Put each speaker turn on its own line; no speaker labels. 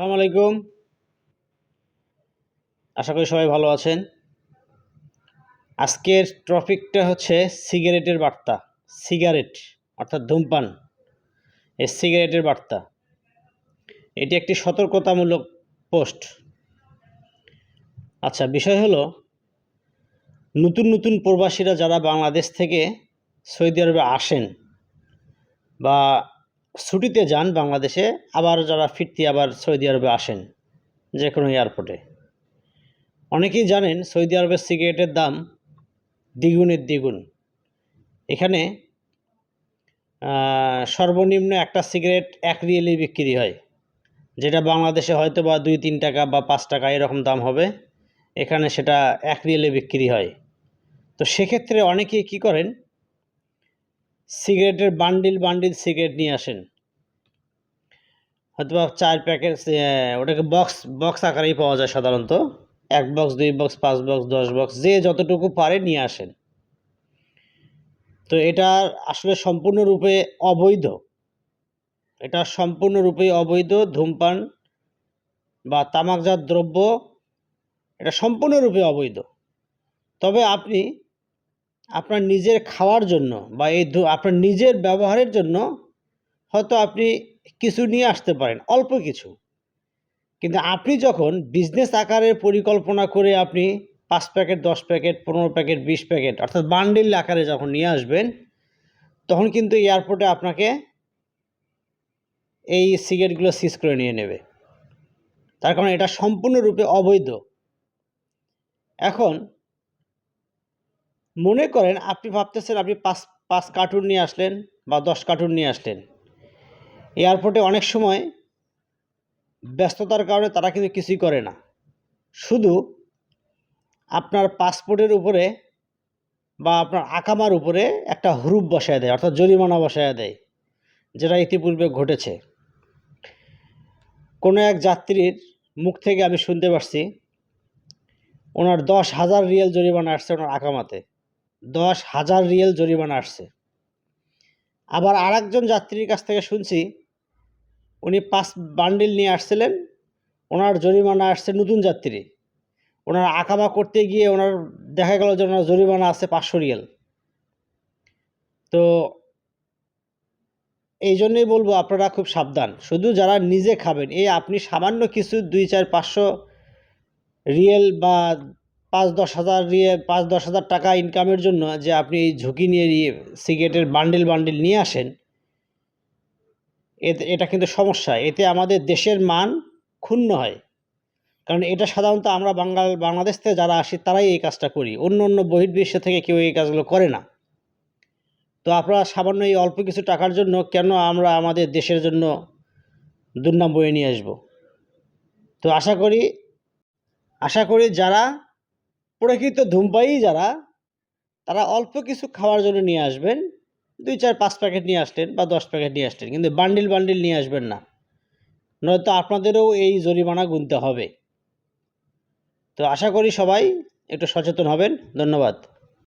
আসসালামু আলাইকুম। আশা করি সবাই ভালো আছেন। আজকের টপিকটা হচ্ছে সিগারেটের বার্তা, সিগারেট অর্থাৎ ধূমপান, এই সিগারেটের বার্তা। এটি একটি সতর্কতামূলক পোস্ট। আচ্ছা বিষয় হলো, নতুন নতুন প্রবাসীরা যারা বাংলাদেশ থেকে সৌদি আরবে আসেন বা ছুটিতে যান বাংলাদেশে, আবার যারা ফিরতি আবার সৌদি আরবে আসেন যে কোনো এয়ারপোর্টে অনেকেই জানেন সৌদি আরবের সিগারেটের দাম দ্বিগুণের দ্বিগুণ। এখানে সর্বনিম্ন একটা সিগারেট এক রিয়েলি বিক্রি হয়, যেটা বাংলাদেশে হয়তো বা দুই, তিন টাকা বা পাঁচ টাকা এরকম দাম হবে, এখানে সেটা এক রিয়েলে বিক্রি হয়। তো সেক্ষেত্রে অনেকেই কী করেন সিগারেটের বান্ডিল বান্ডিল সিগারেট নিয়ে আসেন। হয়তো চার প্যাকেট ওটাকে বক্স বক্স আকারেই পাওয়া যায় সাধারণত। এক বক্স, দুই বক্স, পাঁচ বক্স, দশ বক্স, যে যতটুকু পারে নিয়ে আসেন। তো এটা আসলে সম্পূর্ণরূপে অবৈধ। এটা সম্পূর্ণরূপে অবৈধ, ধূমপান বা তামাকজাত দ্রব্য, এটা সম্পূর্ণরূপে অবৈধ। তবে আপনি আপনার নিজের খাওয়ার জন্য বা এই আপনার নিজের ব্যবহারের জন্য হয়তো আপনি কিছু নিয়ে আসতে পারেন, অল্প কিছু। কিন্তু আপনি যখন বিজনেস আকারের পরিকল্পনা করে আপনি পাঁচ প্যাকেট, দশ প্যাকেট, পনেরো প্যাকেট, বিশ প্যাকেট অর্থাৎ বান্ডিল আকারে যখন নিয়ে আসবেন, তখন কিন্তু এয়ারপোর্টে আপনাকে এই সিগারেটগুলো সিজ করে নিয়ে নেবে। তার কারণ এটা সম্পূর্ণরূপে অবৈধ। এখন মনে করেন আপনি ভাবতেছেন আপনি পাঁচ পাঁচ কার্টুন নিয়ে আসলেন বা দশ কার্টুন নিয়ে আসলেন। এয়ারপোর্টে অনেক সময় ব্যস্ততার কারণে তারা কিন্তু কিছুই করে না। শুধু আপনার পাসপোর্টের উপরে বা আপনার আকামার উপরে একটা হুরুপ বসায় দেয়, অর্থাৎ জরিমানা বসায় দেয়, যেটা ইতিপূর্বে ঘটেছে। কোনো এক যাত্রীর মুখ থেকে আমি শুনতে পারছি, ওনার দশ হাজার রিয়েল জরিমানা আসছে ওনার আকামাতে। দশ হাজার রিয়েল জরিমানা আসছে। আবার আরেকজন যাত্রীর কাছ থেকে শুনছি, উনি পাঁচ বান্ডিল নিয়ে আসছিলেন, ওনার জরিমানা আসছে নতুন যাত্রী। ওনার আকামা করতে গিয়ে ওনার দেখা গেল যে ওনার জরিমানা আছে পাঁচশো রিয়েল। তো এই জন্যই বলব আপনারা খুব সাবধান। শুধু যারা নিজে খাবেন, এই আপনি সামান্য কিছু দুই চার পাঁচশো রিয়েল বা পাঁচ দশ হাজার রিয়েল পাঁচ দশ হাজার টাকা ইনকামের জন্য যে আপনি ঝুঁকি নিয়ে সিগারেটের বান্ডিল বান্ডিল নিয়ে আসেন, এতে, এটা কিন্তু সমস্যা। এতে আমাদের দেশের মান ক্ষুণ্ণ হয়। কারণ এটা সাধারণত আমরা বাঙাল বাংলাদেশ থেকে যারা আসি, তারাই এই কাজটা করি। অন্য অন্য বহির্বিশ্ব থেকে কেউ এই কাজগুলো করে না। তো আপনারা সামান্য এই অল্প কিছু টাকার জন্য কেন আমরা আমাদের দেশের জন্য দুর্নাম বয়ে নিয়ে আসব? তো আশা করি আশা করি যারা প্রকৃত ধূমপায়ী যারা, তারা অল্প কিছু খাওয়ার জন্য নিয়ে আসবেন, দুই চার পাঁচ প্যাকেট নিয়ে আসলেন বা দশ প্যাকেট নিয়ে আসলেন, কিন্তু বান্ডিল বান্ডিল নিয়ে আসবেন না। নয়তো আপনাদেরও এই জরিমানা গুনতে হবে। তো আশা করি সবাই একটু সচেতন হবেন। ধন্যবাদ।